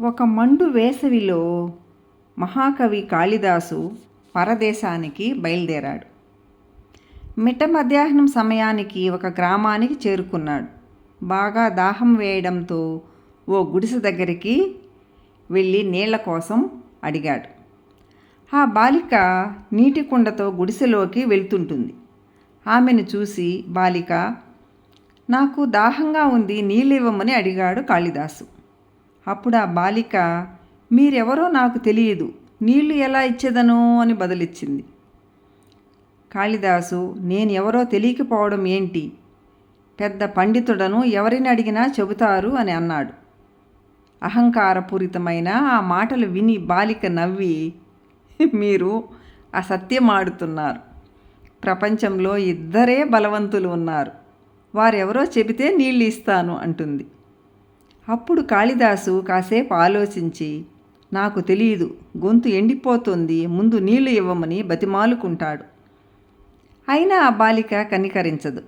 ఒక మండు వేసవిలో మహాకవి కాళిదాసు పరదేశానికి బయలుదేరాడు. మిట్ట మధ్యాహ్నం సమయానికి ఒక గ్రామానికి చేరుకున్నాడు. బాగా దాహం వేయడంతో ఓ గుడిసె దగ్గరికి వెళ్ళి నీళ్ళ కోసం అడిగాడు. ఆ బాలిక నీటి కుండతో గుడిసెలోకి వెళ్తుంటుంది. ఆమెను చూసి బాలిక నాకు దాహంగా ఉంది నీళ్ళు ఇవ్వమని అడిగాడు కాళిదాసు. అప్పుడు ఆ బాలిక మీరెవరో నాకు తెలియదు. నీళ్ళు ఎలా ఇచ్చేదను అని బదులిచ్చింది. కాళిదాసు నేను ఎవరో తెలియకపోవడం ఏంటి? పెద్ద పండితుడను ఎవరిని అడిగినా చెబుతారు అని అన్నాడు. అహంకారపూరితమైన ఆ మాటలు విని బాలిక నవ్వి మీరు అసత్యమాడుతున్నారు. ప్రపంచంలో ఇద్దరే బలవంతులు ఉన్నారు. వారెవరో చెబితే నీళ్ళు ఇస్తాను అంటుంది. అప్పుడు కాళిదాసు కాసేపు ఆలోచించి నాకు తెలియదు గొంతు ఎండిపోతుంది ముందు నీళ్ళు ఇవ్వమని బతిమాలుకుంటాడు. అయినా ఆ బాలిక కనికరించదు.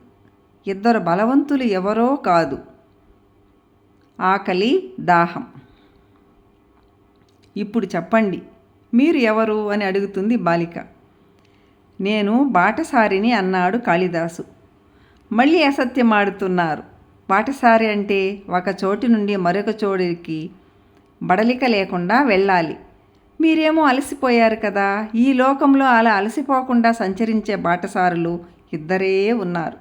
ఇద్దరు బలవంతులు ఎవరో కాదు. ఆకలి దాహం. ఇప్పుడు చెప్పండి మీరు ఎవరు? అని అడుగుతుంది బాలిక. నేను బాటసారిని అన్నాడు కాళిదాసు. మళ్ళీ అసత్యమాడుతున్నారు బాటసారి అంటే ఒక చోటు నుండి మరొక చోటికి బడలిక లేకుండా వెళ్ళాలి. మీరేమో అలసిపోయారు కదా. ఈ లోకంలో అలా అలసిపోకుండా సంచరించే బాటసారులు ఇద్దరే ఉన్నారు.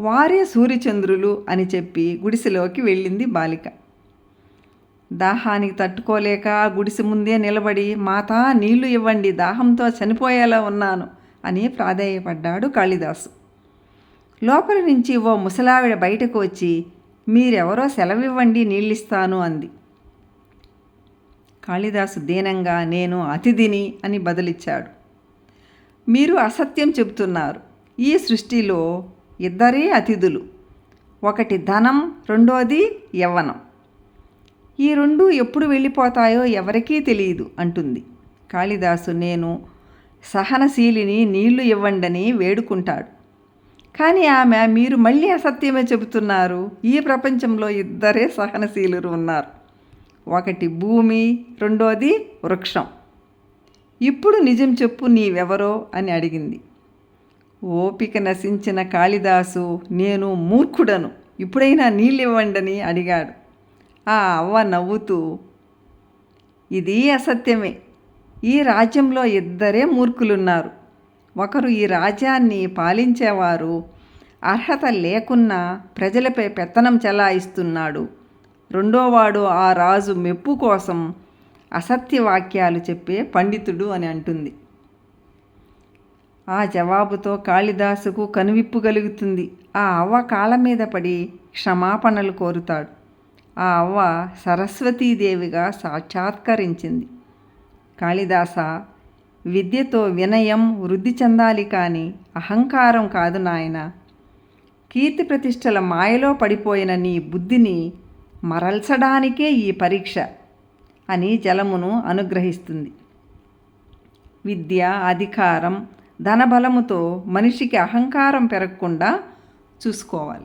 వారే సూర్యచంద్రులు అని చెప్పి గుడిసెలోకి వెళ్ళింది బాలిక. దాహానికి తట్టుకోలేక గుడిసె ముందే నిలబడి మాతా నీళ్ళు ఇవ్వండి దాహంతో చనిపోయేలా ఉన్నాను అని ప్రాధేయపడ్డాడు కాళిదాసు. లోపల నుంచి ఓ ముసలావిడ బయటకు వచ్చి మీరెవరో సెలవివ్వండి నీళ్ళిస్తాను అంది. కాళిదాసు దీనంగా నేను అతిథిని అని బదులిచ్చాడు. మీరు అసత్యం చెబుతున్నారు. ఈ సృష్టిలో ఇద్దరే అతిథులు. ఒకటి ధనం రెండోది యవ్వనం. ఈ రెండు ఎప్పుడు వెళ్ళిపోతాయో ఎవరికీ తెలియదు అంటుంది. కాళిదాసు నేను సహనశీలిని నీళ్ళు ఇవ్వండని వేడుకుంటాడు. కానీ ఆమె మీరు మళ్ళీ అసత్యమే చెబుతున్నారు. ఈ ప్రపంచంలో ఇద్దరే సహనశీలురు ఉన్నారు. ఒకటి భూమి రెండోది వృక్షం. ఇప్పుడు నిజం చెప్పు నీవెవరో అని అడిగింది. ఓపిక నశించిన కాళిదాసు నేను మూర్ఖుడను. ఇప్పుడైనా నీళ్ళు ఇవ్వండని అడిగాడు. ఆ అవ్వ నవ్వుతూ ఇది అసత్యమే. ఈ రాజ్యంలో ఇద్దరే మూర్ఖులున్నారు. ఒకరు ఈ రాజ్యాన్ని పాలించేవారు. అర్హత లేకున్నా ప్రజలపై పెత్తనం చెలాయిస్తున్నాడు. రెండోవాడు ఆ రాజు మెప్పు కోసం అసత్య వాక్యాలు చెప్పే పండితుడు అని అంటుంది. ఆ జవాబుతో కాళిదాసుకు కనువిప్పు కలుగుతుంది. ఆ అవ్వ కాళ్ళ మీద పడి క్షమాపణలు కోరుతాడు. ఆ అవ్వ సరస్వతీదేవిగా సాక్షాత్కరించింది. కాళిదాస విద్యతో వినయం వృద్ధి చెందాలి కానీ అహంకారం కాదు నాయన. కీర్తి ప్రతిష్టల మాయలో పడిపోయిన నీ బుద్ధిని మరల్చడానికే ఈ పరీక్ష అని జలమును అనుగ్రహిస్తుంది. విద్య అధికారం ధనబలముతో మనిషికి అహంకారం పెరగకుండా చూసుకోవాలి.